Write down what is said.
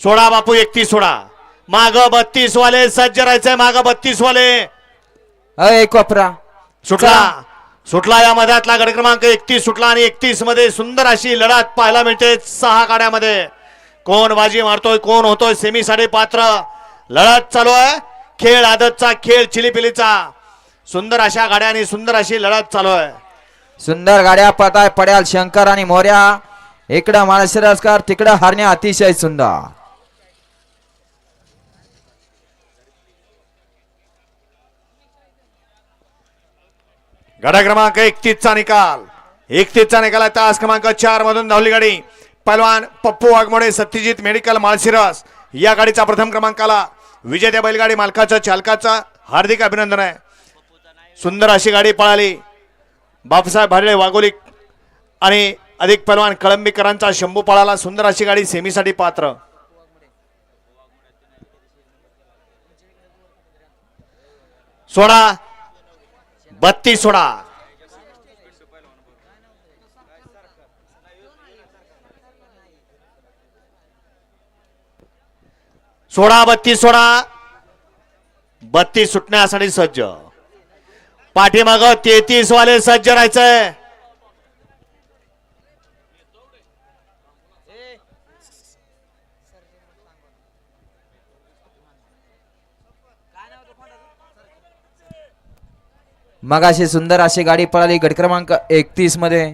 सोळा बापू एकतीस सोळा माग बत्तीस वाले सज्ज राहायचंय माग बत्तीस वाले. अय कोपरा सुटला. सुटला या मध्यातला गड क्रमांक एकतीस सुटला आणि एकतीसमध्ये सुंदर अशी लढत पाहायला मिळते सहा गाड्यामध्ये. कोण बाजी मारतोय कोण होतोय सेमी साठी पात्र लढत चालू आहे. खेळ आदतचा खेळ चिलीपिलीचा. सुंदर अशा गाड्या आणि सुंदर अशी लढत चालू आहे. सुंदर गाड्या पताय पड्याल शंकर आणि मोर्या. इकडं माळशिरस्कर तिकडं हरणे अतिशय सुंदर. गडा क्रमांक एकतीस चा निकाल. एकतीस चा निकाल आहे तास क्रमांक चार मधून धावली गाडी. पहलवान पप्पू वाघमोडे सत्यजित मेडिकल माळशिरस. या गाडीचा प्रथम क्रमांकाला विजेत्या बैलगाडी मालकाचा चालकाचा हार्दिक अभिनंदन आहे. सुंदर अशी गाडी पळाली. बापसाहेब भाडळे वाघोली आणि अधिक पलवान कळंबीकरांचा शंभू पळाला सुंदर अशी गाडी सेमीसाठी पात्र. सोळा बत्तीस सोळा सोळा बत्तीस सोळा बत्तीस सुटण्यासाठी सज्ज. पाठीमाग तेहतीस वाले सज्ज राहायचंय. मगाशी सुंदर अशी गाडी पळाली गट क्रमांक एकतीसमध्ये